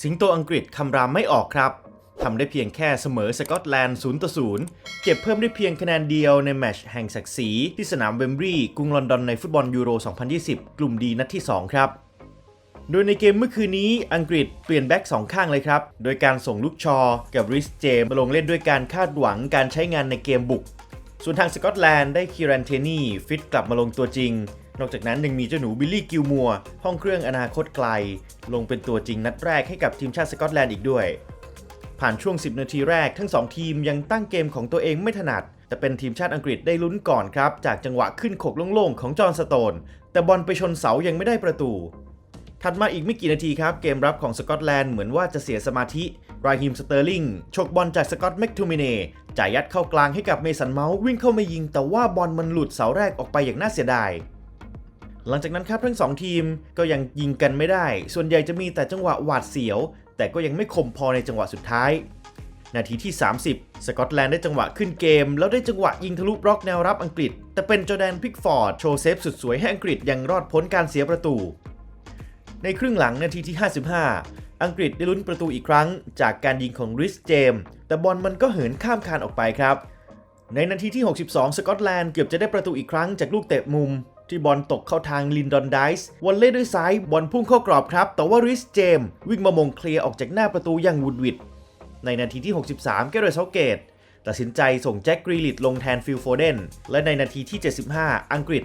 สิงโตอังกฤษคำรามไม่ออกครับทำได้เพียงแค่เสมอสกอตแลนด์0ต่อ0เก็บเพิ่มได้เพียงคะแนนเดียวในแมตช์แห่งศักดิ์ศรีที่สนามเวมบรีย์กรุงลอนดอนในฟุตบอลยูโร 2020 กลุ่มดีนัดที่ 2 ครับ โดยในเกมเมื่อคืนนี้อังกฤษเปลี่ยนแบ็กสองข้างเลยครับ โดยการส่งลูกชอ กับริสเจมมาลงเล่นด้วยการคาดหวังการใช้งานในเกมบุก ส่วนทางสกอตแลนด์ได้คีรันเทนี่ฟิตกลับมาลงตัวจริง นอกจากนั้นยังมีเจ้าหนูบิลลี่กิลมัวห้องเครื่องอนาคตไกล ลงเป็นตัวจริงนัดแรกให้กับทีมชาติสกอตแลนด์อีกด้วย ผ่านช่วง 10 นาทีแรกทั้ง 2 ทีมยังตั้งเกมของตัวเองไม่ถนัด แต่เป็นทีมชาติอังกฤษได้ลุ้นก่อนครับ จากจังหวะขึ้นโขกโล่งๆของจอห์นสโตน แต่บอลไปชนเสายังไม่ได้ประตูถัดมาอีกไม่กี่นาทีครับเกมรับของสกอตแลนด์เหมือนว่าจะเสียสมาธิราฮิมสเตอร์ลิงฉกบอลจากสกอตแม็กทูมิเน่จ่ายยัดเข้ากลางให้กับเมสันเมาส์วิ่งเข้ามายิง แต่ว่าบอลมันหลุดเสาแรกออกไปอย่างน่าเสียดาย หลังจากนั้นครับทั้งสองทีมก็ยังยิงกันไม่ได้ ส่วนใหญ่จะมีแต่จังหวะหวาดเสียว แต่ก็ยังไม่คมพอในจังหวะสุดท้าย นาทีที่ 30 สกอตแลนด์ได้จังหวะขึ้นเกม แล้วได้จังหวะยิงทะลุบล็อกแนวรับอังกฤษ แต่เป็นจอแดนพิกฟอร์ดโชว์เซฟสุดสวยให้อังกฤษยังรอดพ้นการเสียประตู ในครึ่งหลังนาทีที่ 55 อังกฤษได้ลุ้นประตูอีกครั้ง จากการยิงของริสเจมส์แต่บอลมันก็เหินข้ามคานออกไปครับในนาทีที่ 62 สกอตแลนด์เกือบจะได้ประตูอีกครั้งจากลูกเตะมุม ที่บอลตกเข้าทางลินดอนไดส์วอลเล่ด้วยซ้ายบอลพุ่งเข้ากรอบครับ แต่ว่าริสเจมส์วิ่งมามงเคลียร์ออกจากหน้าประตูอย่างวุดวิด ในนาทีที่ 63เกเรตเซาเกตตัดสินใจส่งแจ็คกรีลิตลงแทนฟิลโฟเดน และในนาทีที่ 75 อังกฤษ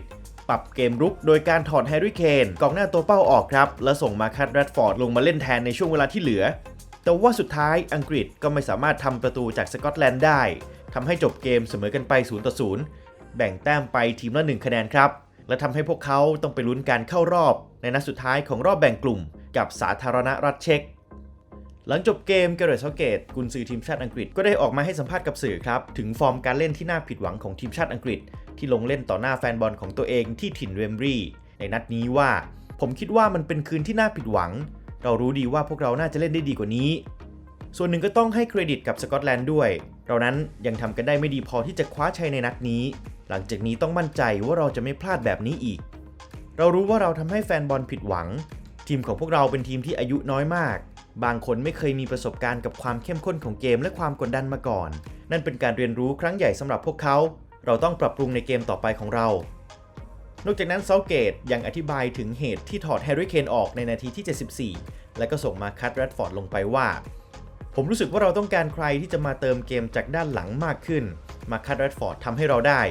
ปรับเกมรุกโดยการถอดแฮร์รี่เคนกองหน้าตัวเป้าออกครับ และส่งมาคัตแรดฟอร์ดลงมาเล่นแทนในช่วงเวลาที่เหลือ แต่ว่าสุดท้ายอังกฤษก็ไม่สามารถทำประตูจากสกอตแลนด์ได้ทำให้จบเกมเสมอกันไป0ต่อ0แบ่งแต้มไปทีมละ1คะแนนครับ และทำให้พวกเขาต้องไปลุ้นการเข้ารอบ ในนัดสุดท้ายของรอบแบ่งกลุ่ม กับสาธารณรัฐเช็กหลังจบเกมเกเรตเซาเกตกุนซือทีมชาติอังกฤษก็ได้ออกมาให้สัมภาษณ์กับสื่อครับ ถึงฟอร์มการเล่นที่น่าผิดหวังของทีมชาติอังกฤษ ที่ลงเล่นต่อหน้าแฟนบอลของตัวเองที่ถิ่นเวมบรียในนัดนี้ว่า ผมคิดว่ามันเป็นคืนที่น่าผิดหวัง เรารู้ดีว่าพวกเราน่าจะเล่นได้ดีกว่านี้ ส่วนหนึ่งก็ต้องให้เครดิตกับสกอตแลนด์ด้วย เรานั้นยังทำกันได้ไม่ดีพอที่จะคว้าชัยในนัดนี้ หลังจากนี้ต้องมั่นใจว่าเราจะไม่พลาดแบบนี้อีก เรารู้ว่าเราทำให้แฟนบอลผิดหวัง ทีมของพวกเราเป็นทีมที่อายุน้อยมาก บางคนไม่เคยมีประสบการณ์กับความเข้มข้นของเกมและความกดดันมาก่อน นั่นเป็นการเรียนรู้ครั้งใหญ่สำหรับพวกเขา เราต้องปรับปรุงในเกมต่อไปของเรา นอกจากนั้นเซาเกตยังอธิบายถึงเหตุที่ถอดแฮร์รี่เคนออกในนาทีที่ 74 และก็ส่งมาคัตแรดฟอร์ดลงไปว่าผมรู้สึกว่าเราต้องการใครที่จะมาเติมเกมจากด้านหลังมากขึ้น มาคัตแรดฟอร์ดทำให้เราได้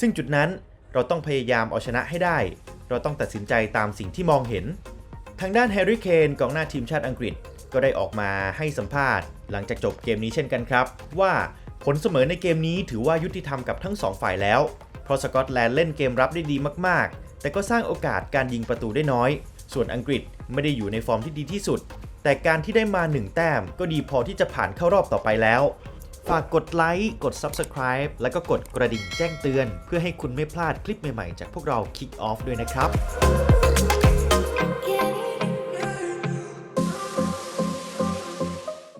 ซึ่งจุดนั้นเราต้องพยายามเอาชนะให้ได้ เราต้องตัดสินใจตามสิ่งที่มองเห็น ทางด้านแฮร์รี่เคนกองหน้าทีมชาติอังกฤษก็ได้ออกมาให้สัมภาษณ์ หลังจากจบเกมนี้เช่นกันครับ ว่าผลเสมอในเกมนี้ถือว่ายุติธรรมกับทั้งสองฝ่ายแล้ว เพราะสกอตแลนด์เล่นเกมรับได้ดีมากๆ แต่ก็สร้างโอกาสการยิงประตูได้น้อย ส่วนอังกฤษไม่ได้อยู่ในฟอร์มที่ดีที่สุด แต่การที่ได้มา 1 แต้มก็ดีพอที่จะผ่านเข้ารอบต่อไปแล้ว ฝากกดไลค์ กด Subscribe แล้วก็กดกระดิ่งแจ้งเตือน เพื่อให้คุณไม่พลาดคลิปใหม่ ๆ จากพวกเรา Kick Off ด้วยนะครับ